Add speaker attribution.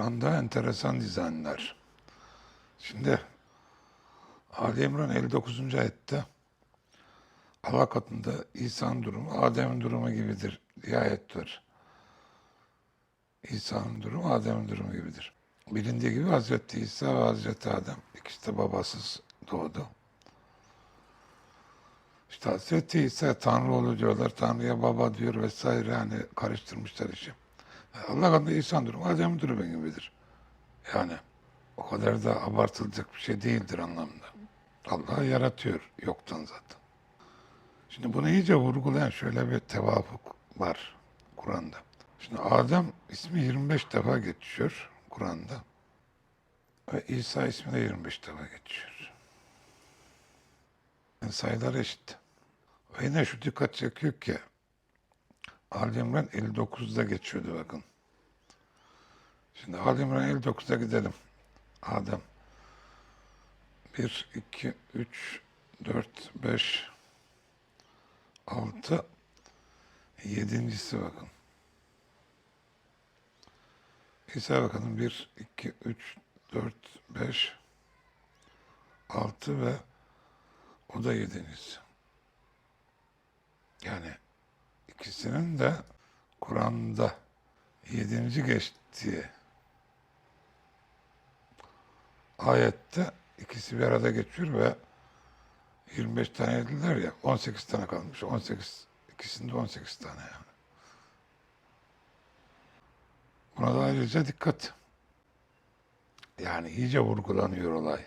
Speaker 1: Kur'an'da enteresan dizaynlar. Şimdi Ali İmran 59. ayette Allah katında İsa'nın durumu Adem'in durumu gibidir diye ayet var. İsa'nın durumu Adem'in durumu gibidir. Bilindiği gibi Hazreti İsa ve Hazreti Adem ikisi de babasız doğdu. İşte Hazreti İsa Tanrı oğlu diyorlar, Tanrı'ya baba diyor vesaire hani karıştırmışlar işi. Allah katında İsa'nın durumu Adem'in durumu gibidir. Yani o kadar da abartılacak bir şey değildir anlamında. Allah yaratıyor yoktan zaten. Şimdi bunu iyice vurgulayan şöyle bir tevafuk var Kur'an'da. Şimdi Adem ismi 25 defa geçiyor Kur'an'da. Ve İsa ismi de 25 defa geçiyor. Yani sayılar eşit. Ve yine şu dikkat çekiyor ki Ali İmran 59'da geçiyordu bakın. Şimdi Ali İmran 59'da gidelim. Adem. 1, 2, 3, 4, 5, 6, yedincisi bakın. İsa bakalım 1, 2, 3, 4, 5, 6 ve o da yedincisi. Yani ikisinin de Kur'an'da yedinci geçtiği ayette ikisi bir arada geçiyor ve 25 tane yediler ya 18 tane kalmış. 18 ikisinde 18 tane yani. Buna da ayrıca dikkat. Yani iyice vurgulanıyor olay.